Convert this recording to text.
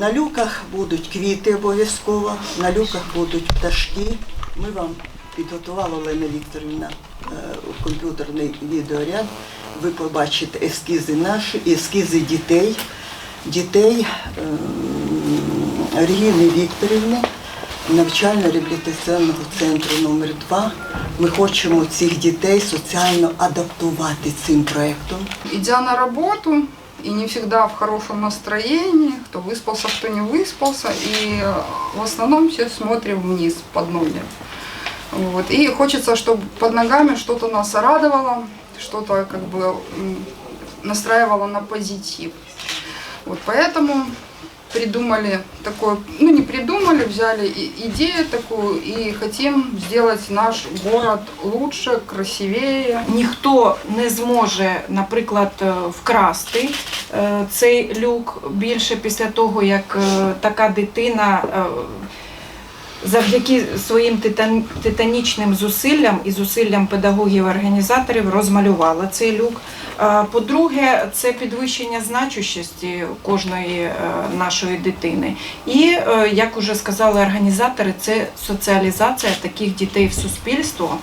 На люках будуть квіти обов'язково, на люках будуть пташки. Ми вам підготувала Олена Вікторівна е, комп'ютерний відеоряд. Ви побачите ескізи наші, ескізи дітей, дітей ем, Регіни Вікторівни, навчально-реабілітаційного центру номер 2 Ми хочемо цих дітей соціально адаптувати цим проєктом. Идя на работу, и не всегда в хорошем настроении, кто выспался, кто не выспался, и э, в основном все смотрим вниз под ноги. Вот. И хочется, чтобы под ногами что-то нас радовало, что-то как бы м, настраивало на позитив. Вот поэтому придумали такое, ну не придумали, взяли идею такую и хотим сделать наш город лучше, красивее, Ніхто не зможе, наприклад, е, вкрасти е, цей люк більше після того, як е, така дитина завдяки своїм титан- титанічним зусиллям і зусиллям педагогів-організаторів розмалювала цей люк. По-друге, це підвищення значущості кожної е, нашої дитини. І, е, як уже сказали організатори, це соціалізація таких дітей в суспільство.